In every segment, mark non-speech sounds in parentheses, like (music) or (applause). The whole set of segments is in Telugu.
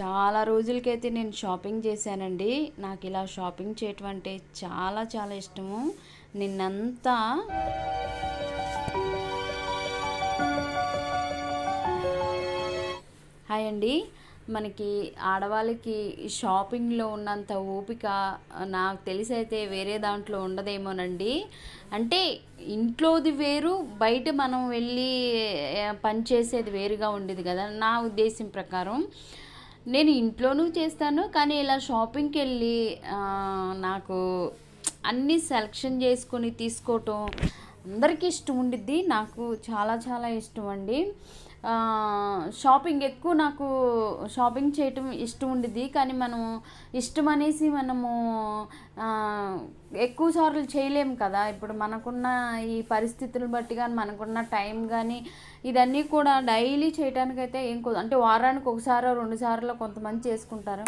చాలా రోజులకైతే నేను షాపింగ్ చేశానండి. నాకు ఇలా షాపింగ్ చేయటం అంటే చాలా చాలా ఇష్టము. నిన్నంతా హాయ్ అండి. మనకి ఆడవాళ్ళకి షాపింగ్లో ఉన్నంత ఓపిక నాకు తెలిసి అయితే వేరే దాంట్లో ఉండదేమోనండి. అంటే ఇంట్లోది వేరు బయట మనం వెళ్ళి పనిచేసేది పని చేసేది వేరుగా ఉండేది కదా నా ఉద్దేశం ప్రకారం. నేను ఇంట్లోనూ చేస్తాను కానీ ఇలా షాపింగ్కి వెళ్ళి నాకు అన్నీ సెలక్షన్ చేసుకొని తీసుకోవటం అందరికీ ఇష్టం ఉండిద్ది. నాకు చాలా చాలా ఇష్టం అండి. షాపింగ్ ఎక్కువ నాకు షాపింగ్ చేయటం ఇష్టం ఉండిద్ది. కానీ మనం ఇష్టం అనేసి మనము ఎక్కువ సార్లు చేయలేము కదా. ఇప్పుడు మనకున్న ఈ పరిస్థితులను బట్టి కానీ మనకున్న టైం కానీ ఇదన్నీ కూడా డైలీ చేయడానికైతే ఏం అంటే వారానికి ఒకసారో రెండు సార్లు కొంతమంది చేసుకుంటారు.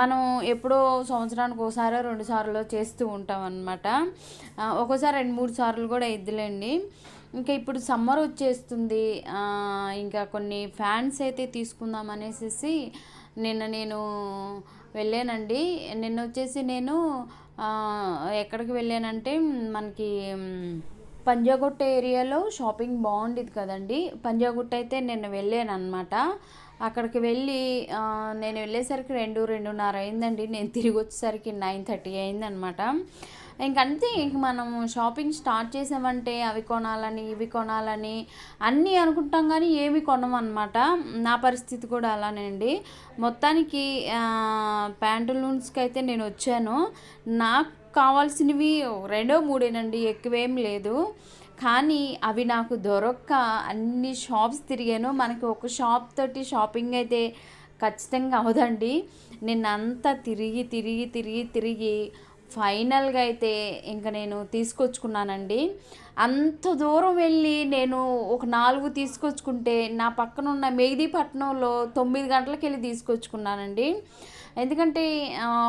మనం ఎప్పుడో సంవత్సరానికి ఒకసారో రెండు సార్లు చేస్తూ ఉంటాం అనమాట ఒక్కోసారి రెండు మూడు సార్లు కూడా ఇద్దులేండి ఇంకా ఇప్పుడు సమ్మర్ వచ్చేస్తుంది. ఇంకా కొన్ని ఫ్యాన్స్ అయితే తీసుకుందాం అనేసి నిన్న నేను వెళ్ళానండి. నిన్న వచ్చేసి నేను ఎక్కడికి వెళ్ళానంటే మనకి పంజాగుట్ట ఏరియాలో షాపింగ్ బాగుండేది కదండి. పంజాగుట్ట అయితే నేను వెళ్ళాను అనమాట అక్కడికి వెళ్ళి నేను వెళ్ళేసరికి రెండు రెండున్నర అయిందండి. నేను తిరిగి వచ్చేసరికి నైన్ థర్టీ అయిందనమాట ఇంకంతే ఇంక మనం షాపింగ్ స్టార్ట్ చేసామంటే అవి కొనాలని ఇవి కొనాలని అన్నీ అనుకుంటాం కానీ ఏమి కొనమన్నమాట. నా పరిస్థితి కూడా అలానే అండి. మొత్తానికి ప్యాంటలూన్స్కి అయితే నేను వచ్చాను. నాకు కావాల్సినవి రెండో మూడేనండి ఎక్కువేం లేదు. కానీ అవి నాకు దొరక్క అన్ని షాప్స్ తిరిగాను. మనకి ఒక షాప్ తోటి షాపింగ్ అయితే ఖచ్చితంగా అవదండి నిన్నంతా తిరిగి తిరిగి తిరిగి తిరిగి ఫైనల్గా అయితే ఇంకా నేను తీసుకొచ్చుకున్నానండి. అంత దూరం వెళ్ళి నేను ఒక నాలుగు తీసుకొచ్చుకుంటే నా పక్కన ఉన్న మెహదీపట్నంలో తొమ్మిది గంటలకు వెళ్ళి తీసుకొచ్చుకున్నానండి. ఎందుకంటే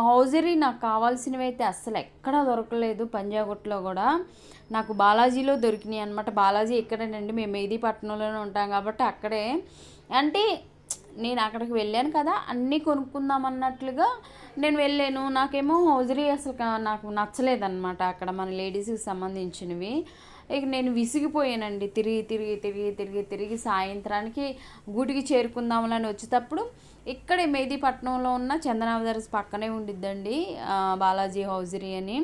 హౌజరీ నాకు కావాల్సినవి అయితే అస్సలు ఎక్కడా దొరకలేదు పంజాగుట్లో కూడా. నాకు బాలాజీలో దొరికినాయి అనమాట బాలాజీ ఇక్కడేనండి. మేము మెహదీపట్నంలోనే ఉంటాం కాబట్టి అక్కడే. అంటే నేను అక్కడికి వెళ్ళాను కదా అన్నీ కొనుక్కుందాం అన్నట్లుగా నేను వెళ్ళాను. నాకేమో హౌజరీ అసలు నాకు నచ్చలేదన్నమాట అక్కడ మన లేడీస్కి సంబంధించినవి. ఇక నేను విసిగిపోయానండి. తిరిగి తిరిగి తిరిగి తిరిగి తిరిగి సాయంత్రానికి గుడికి చేరుకుందామని వచ్చేటప్పుడు ఇక్కడే మెహదీపట్నంలో ఉన్న చందనావదర్స్ పక్కనే ఉండిద్దండి బాలాజీ హౌజరీ అని.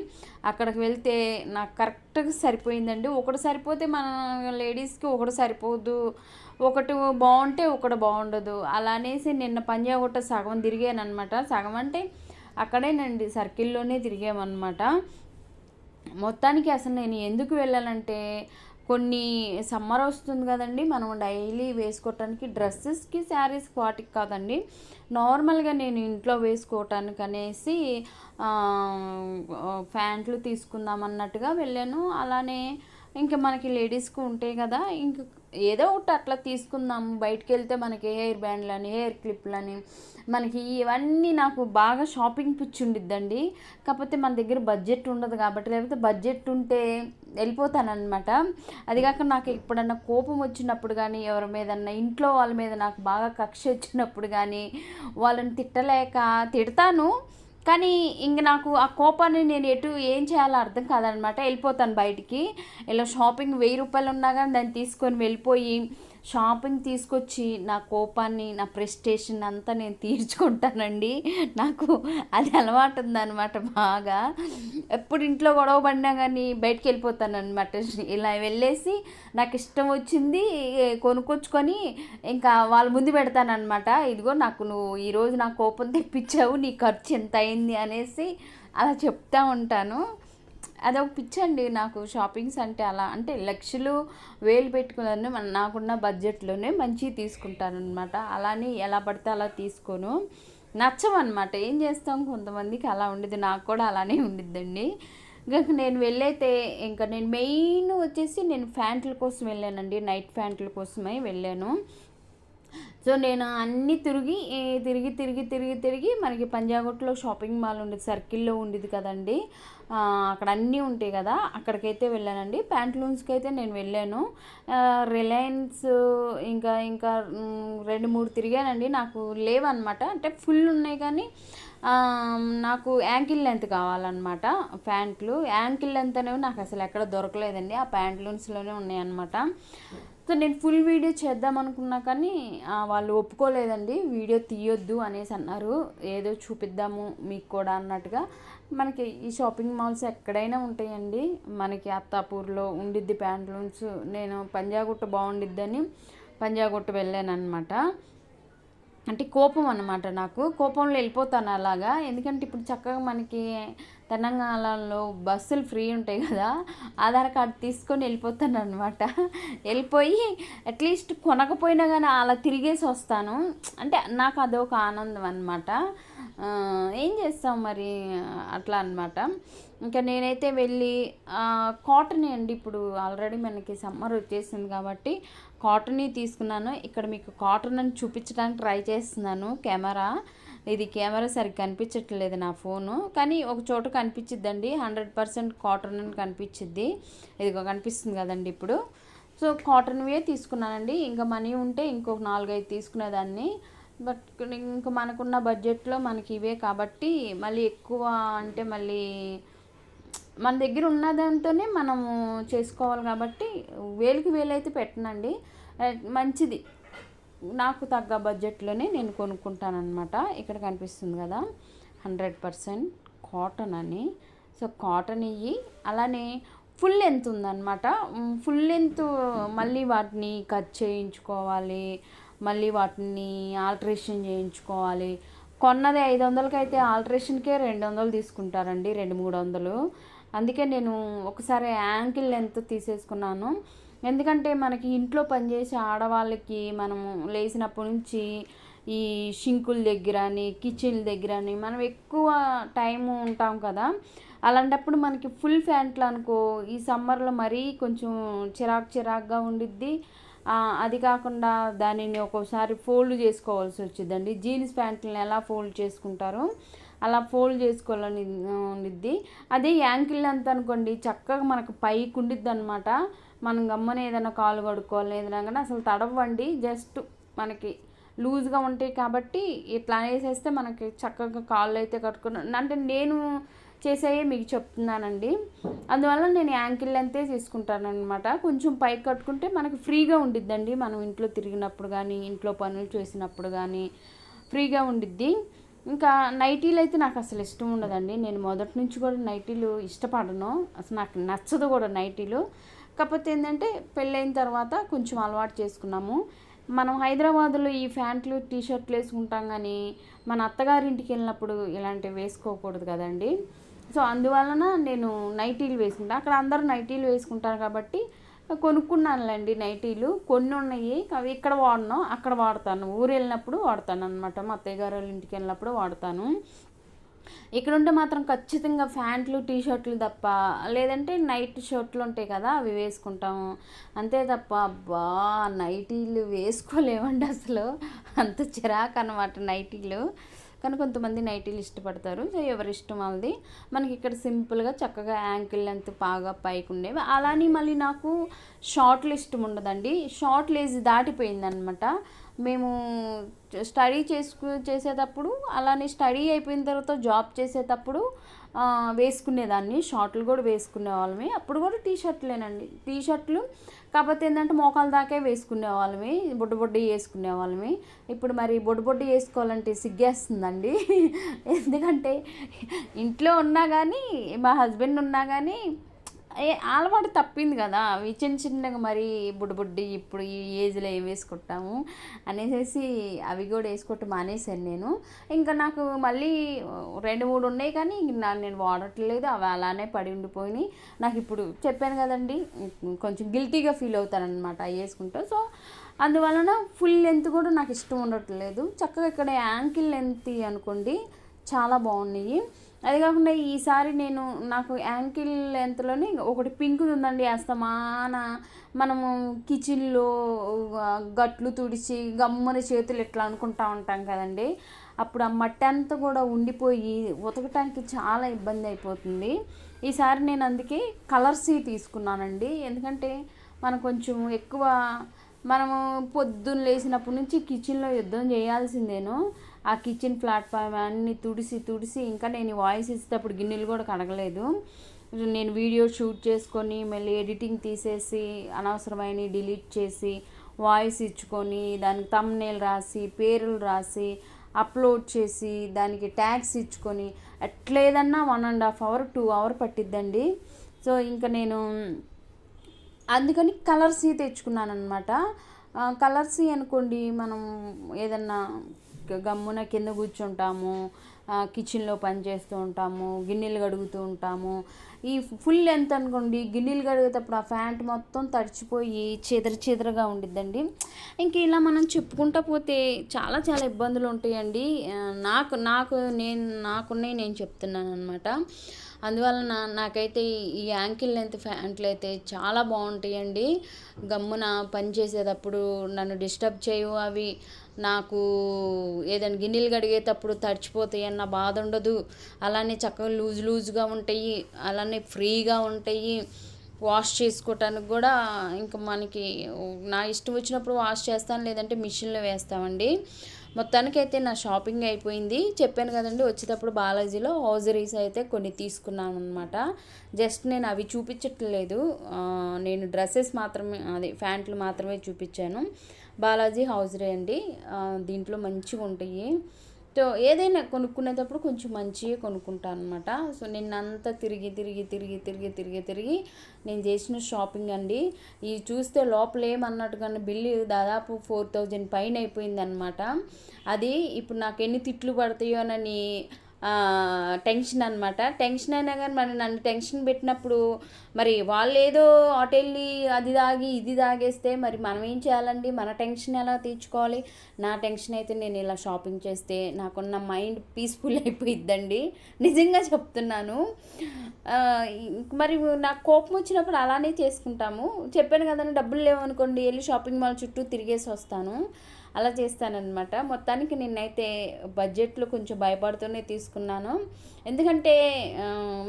అక్కడికి వెళ్తే నాకు కరెక్ట్గా సరిపోయిందండి. ఒకటి సరిపోతే మన లేడీస్కి ఒకటి సరిపోదు. ఒకటి బాగుంటే ఒకటి బాగుండదు. అలా అనేసి నిన్న పంజాగుట్ట సగం తిరిగాను అనమాట సగం అంటే అక్కడేనండి సర్కిల్లోనే తిరిగామన్నమాట. మొత్తానికి అసలు నేను ఎందుకు వెళ్ళాలంటే కొన్ని సమ్మర్ వస్తుంది కదండి మనం డైలీ వేసుకోవటానికి డ్రెస్సెస్కి శారీస్కి వాటికి కాదండి. నార్మల్గా నేను ఇంట్లో వేసుకోవటానికి అనేసి ప్యాంట్లు తీసుకుందాం అన్నట్టుగా వెళ్ళాను. అలానే ఇంకా మనకి లేడీస్కి ఉంటాయి కదా ఇంక ఏదో ఒకటి అట్లా తీసుకుందాం. బయటికి వెళ్తే మనకి హెయిర్ బ్యాండ్లని హెయిర్ క్లిప్లని మనకి ఇవన్నీ నాకు బాగా షాపింగ్ పిచ్చి ఉండిద్దండి. కాకపోతే మన దగ్గర బడ్జెట్ ఉండదు కాబట్టి లేకపోతే బడ్జెట్ ఉంటే వెళ్ళిపోతానమాట అది కాక నాకు ఎప్పుడన్నా కోపం వచ్చినప్పుడు కానీ ఎవరి మీదన్నా ఇంట్లో వాళ్ళ మీద నాకు బాగా కక్ష వచ్చినప్పుడు కానీ వాళ్ళని తిట్టలేక తిడతాను. కానీ ఇంక నాకు ఆ కోపాన్ని నేను ఎటు ఏం చేయాలో అర్థం కాదనమాట. వెళ్ళిపోతాను బయటికి. ఇలా షాపింగ్ వెయ్యి రూపాయలు ఉన్నా కానీ దాన్ని తీసుకొని వెళ్ళిపోయి షాపింగ్ తీసుకొచ్చి నా కోపాన్ని నా ప్రెస్టేషన్ అంతా నేను తీర్చుకుంటానండి. నాకు అది అలవాటు ఉందన్నమాట బాగా. ఎప్పుడు ఇంట్లో గొడవ పడినా కానీ బయటికి వెళ్ళిపోతాను అనమాట ఇలా వెళ్ళేసి నాకు ఇష్టం వచ్చింది కొనుక్కొచ్చుకొని ఇంకా వాళ్ళ ముందు పెడతానమాట ఇదిగో నాకు నువ్వు ఈరోజు నా కోపం తెప్పించావు నీ ఖర్చు ఎంత అయింది అనేసి అలా చెప్తా ఉంటాను. అదొక పిచ్చి అండి నాకు షాపింగ్స్ అంటే అలా. అంటే లక్షలు వేలు పెట్టుకున్నాను మన నాకున్న బడ్జెట్లోనే మంచి తీసుకుంటాను అనమాట అలానే ఎలా పడితే అలా తీసుకోను. నచ్చమన్నమాట ఏం చేస్తాం? కొంతమందికి అలా ఉండేది. నాకు కూడా అలానే ఉండిద్దండి. ఇంకా నేను వెళ్ళైతే ఇంకా నేను మెయిన్ వచ్చేసి నేను ప్యాంట్ల కోసం వెళ్ళానండి. నైట్ ప్యాంట్ల కోసమై వెళ్ళాను. సో నేను అన్నీ తిరిగి తిరిగి తిరిగి తిరిగి తిరిగి మనకి పంజాగుట్లో షాపింగ్ మాల్ ఉండేది సర్కిల్లో ఉండేది కదండి. అక్కడ అన్నీ ఉంటాయి కదా అక్కడికైతే వెళ్ళానండి. ప్యాంట్లూన్స్కి అయితే నేను వెళ్ళాను. రిలయన్స్ ఇంకా ఇంకా రెండు మూడు తిరిగానండి. నాకు లేవన్నమాట. అంటే ఫుల్ ఉన్నాయి కానీ నాకు యాంకిల్ లెంత్ కావాలన్నమాట ప్యాంట్లు. యాంకిల్ లెంత్ అనేవి నాకు అసలు ఎక్కడ దొరకలేదండి. ఆ ప్యాంట్లూన్స్లోనే ఉన్నాయన్నమాట. సో నేను ఫుల్ వీడియో చేద్దాం అనుకున్నా కానీ వాళ్ళు ఒప్పుకోలేదండి. వీడియో తీయొద్దు అనేసి అన్నారు. ఏదో చూపిద్దాము మీకు కూడా అన్నట్టుగా. మనకి ఈ షాపింగ్ మాల్స్ ఎక్కడైనా ఉంటాయండి. మనకి అత్తాపూర్లో ఉండిద్ది ప్యాంట్లూన్స్. నేను పంజాగుట్ట బాగుండిద్దని పంజాగుట్ట వెళ్ళాను అనమాట అంటే కోపం అన్నమాట నాకు. కోపంలో వెళ్ళిపోతాను అలాగా. ఎందుకంటే ఇప్పుడు చక్కగా మనకి తెలంగాణలో బస్సులు ఫ్రీ ఉంటాయి కదా ఆధార్ కార్డు తీసుకొని వెళ్ళిపోతాను అనమాట వెళ్ళిపోయి అట్లీస్ట్ కొనకపోయినా కానీ అలా తిరిగేసి వస్తాను. అంటే నాకు అదొక ఆనందం అనమాట ఏం చేస్తాం మరి అట్లా అనమాట ఇంకా నేనైతే వెళ్ళి కాటన్ అండి ఇప్పుడు ఆల్రెడీ మనకి సమ్మర్ వచ్చేసింది కాబట్టి కాటన్ తీసుకున్నాను. ఇక్కడ మీకు కాటన్ అని చూపించడానికి ట్రై చేస్తున్నాను. కెమెరా. ఇది కెమెరా సరిగ్గా కనిపించట్లేదు నా ఫోను. కానీ ఒక చోట కనిపించిద్దండి. హండ్రెడ్ పర్సెంట్ కాటన్ అని కనిపించిద్ది. ఇదిగో కనిపిస్తుంది కదండి ఇప్పుడు. సో కాటన్వే తీసుకున్నానండి. ఇంకా మనీ ఉంటే ఇంకొక నాలుగైదు తీసుకునేదాన్ని. బట్ ఇంకా మనకున్న బడ్జెట్లో మనకి ఇవే కాబట్టి మళ్ళీ ఎక్కువ అంటే మళ్ళీ మన దగ్గర ఉన్నదాంతోనే మనము చేసుకోవాలి కాబట్టి వేలుకి వేలైతే పెట్టనండి. మంచిది. నాకు తగ్గ బడ్జెట్లోనే నేను కొనుక్కుంటానమాట ఇక్కడ కనిపిస్తుంది కదా హండ్రెడ్ పర్సెంట్ కాటన్ అని. సో కాటన్ ఇవి అలానే ఫుల్ లెంత్ ఉందన్నమాట. ఫుల్ లెంత్ మళ్ళీ వాటిని కట్ చేయించుకోవాలి మళ్ళీ వాటిని ఆల్ట్రేషన్ చేయించుకోవాలి. కొన్నది ఐదు వందలకి అయితే ఆల్ట్రేషన్కే రెండు వందలు తీసుకుంటారండి రెండు మూడు వందలు. అందుకే నేను ఒకసారి యాంకిల్ లెంత్ తీసేసుకున్నాను. ఎందుకంటే మనకి ఇంట్లో పనిచేసే ఆడవాళ్ళకి మనము లేచినప్పటి నుంచి ఈ షింకుల దగ్గర అని కిచెన్ దగ్గర అని మనం ఎక్కువ టైం ఉంటాం కదా. అలాంటప్పుడు మనకి ఫుల్ ప్యాంట్లు అనుకో ఈ సమ్మర్లో మరీ కొంచెం చిరాకు చిరాకుగా ఉండిద్ది. అది కాకుండా దానిని ఒక్కోసారి ఫోల్డ్ చేసుకోవాల్సి వచ్చిందండి జీన్స్ ప్యాంట్లను ఎలా ఫోల్డ్ చేసుకుంటారో? అలా ఫోల్డ్ చేసుకోవాలని ఉండిద్ది. అదే యాంకిల్ అంత అనుకోండి చక్కగా మనకు పైకి ఉండిద్ది అనమాట మనం గమ్మని ఏదైనా కాలు కడుక్కోవాలి ఏదైనా కానీ అసలు తడవండి. జస్ట్ మనకి లూజ్గా ఉంటాయి కాబట్టి ఇట్లా అనేసేస్తే మనకి చక్కగా కాళ్ళు అయితే కట్టుకున్నాను అంటే నేను చేసేవి మీకు చెప్తున్నానండి. అందువల్ల నేను యాంకిల్ లెంతే తీసుకుంటాను అనమాట కొంచెం పైకి కట్టుకుంటే మనకి ఫ్రీగా ఉండిద్దండి. మనం ఇంట్లో తిరిగినప్పుడు కానీ ఇంట్లో పనులు చేసినప్పుడు కానీ ఫ్రీగా ఉండిద్ది. ఇంకా నైటీలు అయితే నాకు అసలు ఇష్టం ఉండదండి. నేను మొదటి నుంచి కూడా నైటీలు ఇష్టపడను. అసలు నాకు నచ్చదు కూడా నైటీలు. కాకపోతే ఏంటంటే పెళ్ళైన తర్వాత కొంచెం అలవాటు చేసుకున్నాము. మనం హైదరాబాద్లో ఈ ప్యాంట్లు టీ షర్ట్లు వేసుకుంటాం కానీ మన అత్తగారింటికి వెళ్ళినప్పుడు ఇలాంటివి వేసుకోకూడదు కదండి. సో అందువలన నేను నైటీలు వేసుకుంటాను అక్కడ అందరూ నైటీలు వేసుకుంటారు కాబట్టి కొనుక్కున్నానులేండి నైటీలు. కొన్ని ఉన్నాయి అవి ఇక్కడ వాడను అక్కడ వాడతాను. ఊరు వెళ్ళినప్పుడు వాడతాను అనమాట మా అత్తయ్య గారు వాళ్ళ ఇంటికి వెళ్ళినప్పుడు వాడతాను. ఇక్కడ ఉంటే మాత్రం ఖచ్చితంగా ప్యాంట్లు టీ షర్ట్లు తప్ప లేదంటే నైట్ షర్ట్లు ఉంటాయి కదా అవి వేసుకుంటాము. అంతే తప్ప అబ్బా నైటీలు వేసుకోలేమండి అసలు. అంత చిరాకు అనమాట నైటీలు. కానీ కొంతమంది నైటీలు ఇష్టపడతారు. సో ఎవరి ఇష్టం వాళ్ళది. మనకి ఇక్కడ సింపుల్గా చక్కగా యాంకిల్ లెంత్ బాగా పైకి ఉండేవి. అలానే మళ్ళీ నాకు షార్ట్లు ఇష్టం ఉండదండి. షార్ట్ లేజ్ దాటిపోయిందనమాట. మేము స్టడీ చేసుకు చేసేటప్పుడు అలానే స్టడీ అయిపోయిన తర్వాత జాబ్ చేసేటప్పుడు వేసుకునేదాన్ని. షార్ట్లు కూడా వేసుకునే వాళ్ళమే అప్పుడు కూడా టీ షర్ట్లేనండి టీ షర్ట్లు కాకపోతే ఏంటంటే మోకాల దాకే వేసుకునే వాళ్ళమే బొడ్డు బొడ్డు వేసుకునే వాళ్ళమే. ఇప్పుడు మరి బొడ్డు బొడ్డు వేసుకోవాలంటే సిగ్గేస్తుందండి. (laughs) ఎందుకంటే ఇంట్లో ఉన్నా కానీ మా హస్బెండ్ ఉన్నా కానీ ఏ అలవాటు తప్పింది కదా. అవి చిన్న చిన్నగా మరి బుడ్డి ఇప్పుడు ఈ ఏజ్లో ఏం వేసుకుంటాము అనేసి అవి కూడా వేసుకోవటం మానేశాను నేను. ఇంకా నాకు మళ్ళీ రెండు మూడు ఉన్నాయి కానీ నేను వాడట్లేదు. అవి అలానే పడి ఉండిపోయినాయి. నాకు ఇప్పుడు చెప్పాను కదండి కొంచెం గిల్టీగా ఫీల్ అవుతానమాట అవి వేసుకుంటా. సో అందువలన ఫుల్ లెంత్ కూడా నాకు ఇష్టం ఉండట్లేదు. చక్కగా ఇక్కడ యాంకిల్ లెంత్ అనుకోండి చాలా బాగున్నాయి. అది కాకుండా ఈసారి నేను నాకు యాంకిల్ లెంత్లోనే ఒకటి పింక్ ఉందండి అస్తమాన. మనము కిచెన్లో గట్లు తుడిచి గమ్మున చేతులు ఇట్లా అనుకుంటా ఉంటాం కదండి. అప్పుడు ఆ మట్టి అంతా కూడా ఉండిపోయి ఉతకటానికి చాలా ఇబ్బంది అయిపోతుంది. ఈసారి నేను అందుకే కలర్స్ తీసుకున్నానండి. ఎందుకంటే మనం కొంచెం ఎక్కువ మనము పొద్దున్న లేచినప్పటి నుంచి కిచెన్లో యుద్ధం చేయాల్సిందేను. ఆ కిచెన్ ప్లాట్ఫామ్ అన్నీ తుడిసి తుడిసి ఇంకా నేను వాయిస్ ఇచ్చేటప్పుడు గిన్నెలు కూడా కడగలేదు. నేను వీడియో షూట్ చేసుకొని మళ్ళీ ఎడిటింగ్ తీసేసి అనవసరమైన డిలీట్ చేసి వాయిస్ ఇచ్చుకొని దానికి తమ్నేల్ రాసి పేర్లు రాసి అప్లోడ్ చేసి దానికి ట్యాగ్స్ ఇచ్చుకొని ఎట్లేదన్నా one and half hour two hour పట్టిద్దండి. So ఇంకా నేను అందుకని కలర్సీ తెచ్చుకున్నాను అనమాట కలర్సీ అనుకోండి మనం ఏదన్నా గమ్మున కింద కూర్చుంటాము కిచెన్లో పని చేస్తూ ఉంటాము గిన్నెలు కడుగుతూ ఉంటాము. ఈ ఫుల్ లెంత్ అనుకోండి గిన్నెలు కడిగేటప్పుడు ఆ ప్యాంట్ మొత్తం తడిచిపోయి చెదర చెదరగా ఉండిద్దండి. ఇంక ఇలా మనం చెప్పుకుంటా పోతే చాలా చాలా ఇబ్బందులు ఉంటాయండి. నాకు నాకు నేను నాకున్నాయి నేను చెప్తున్నాను అనమాట అందువలన నాకైతే ఈ యాంకిల్ లెంత్ ప్యాంట్లు అయితే చాలా బాగుంటాయండి. గమ్మున పని చేసేటప్పుడు నన్ను డిస్టర్బ్ చేయవు అవి. నాకు ఏదైనా గిన్నెలు కడిగేటప్పుడు తడిచిపోతాయి అన్న బాధ ఉండదు. అలానే చక్కగా లూజ్ లూజ్గా ఉంటాయి. అలానే ఫ్రీగా ఉంటాయి. వాష్ చేసుకోవటానికి కూడా ఇంకా మనకి నా ఇష్టం వచ్చినప్పుడు వాష్ చేస్తాను లేదంటే మిషన్లో వేస్తామండి. మొత్తానికైతే నా షాపింగ్ అయిపోయింది. చెప్పాను కదండి వచ్చేటప్పుడు బాలాజీలో హౌజరీస్ అయితే కొన్ని తీసుకున్నాను అనమాట జస్ట్ నేను అవి చూపించట్లేదు. నేను డ్రెస్సెస్ మాత్రమే అదే ప్యాంట్లు మాత్రమే చూపించాను. బాలాజీ హౌజరీ అండి. దీంట్లో మంచిగా ఉంటాయి. సో ఏదైనా కొనుక్కునేటప్పుడు కొంచెం మంచిగా కొనుక్కుంటాను అనమాట సో నిన్నంతా తిరిగి తిరిగి తిరిగి తిరిగి తిరిగి తిరిగి నేను చేసిన షాపింగ్ అండి. ఇది చూస్తే లోపల ఏమన్నట్టుగా బిల్లు దాదాపు ఫోర్ థౌజండ్ పైన అయిపోయింది అనమాట అది ఇప్పుడు నాకు ఎన్ని తిట్లు పడతాయో అని టెన్షన్ అనమాట టెన్షన్ అయినా కానీ మరి నన్ను టెన్షన్ పెట్టినప్పుడు మరి వాళ్ళు ఏదో హోటల్ని అది తాగి ఇది తాగేస్తే మరి మనం ఏం చేయాలండి? మన టెన్షన్ ఎలా తీర్చుకోవాలి? నా టెన్షన్ అయితే నేను ఇలా షాపింగ్ చేస్తే నాకున్న మైండ్ పీస్ఫుల్ (laughs) అయిపోయిద్దండి. నిజంగా చెప్తున్నాను. మరి నాకు కోపం వచ్చినప్పుడు అలానే చేసుకుంటాము. చెప్పాను కదండి డబ్బులు లేవనుకోండి వెళ్ళి షాపింగ్ మాల్ చుట్టూ తిరిగేసి వస్తాను. అలా చేస్తానన్నమాట. మొత్తానికి నిన్నైతే బడ్జెట్లో కొంచెం భయపడుతూనే తీసుకున్నాను. ఎందుకంటే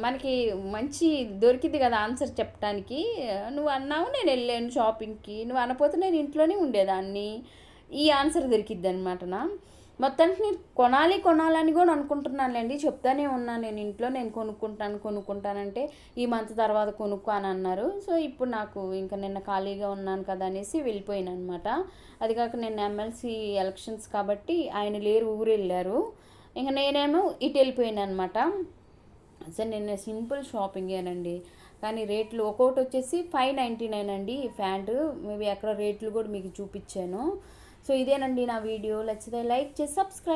మనకి మంచి దొరికింది కదా ఆన్సర్ చెప్పడానికి నువ్వు అన్నావు నేను వెళ్ళాను షాపింగ్కి. నువ్వు అనపోతే నేను ఇంట్లోనే ఉండేదాన్ని. ఈ ఆన్సర్ దొరికిద్ది అనమాట నా. మొత్తానికి నేను కొనాలి కొనాలని కూడా అనుకుంటున్నానులేండి. చెప్తానే ఉన్నాను నేను ఇంట్లో నేను కొనుక్కుంటాను కొనుక్కుంటానంటే ఈ మంత్ తర్వాత కొనుక్కో అని అన్నారు. సో ఇప్పుడు నాకు ఇంకా నిన్న ఖాళీగా ఉన్నాను కదా అనేసి వెళ్ళిపోయాను అనమాట అది కాక నేను ఎమ్మెల్సీ ఎలక్షన్స్ కాబట్టి ఆయన లేరు ఊరు వెళ్ళారు. ఇంకా నేనేమో ఇటు వెళ్ళిపోయాను అనమాట అసలు నేను సింపుల్ షాపింగేనండి కానీ రేట్లు ఒక్కొక్కటి వచ్చేసి ఫైవ్ నైంటీ నైన్ అండి ఈ ప్యాంటు. మేబీ ఎక్కడ రేట్లు కూడా మీకు చూపించాను. సో ఇదేనండి నా వీడియో. నచ్చితే లైక్ చేసి సబ్స్క్రైబ్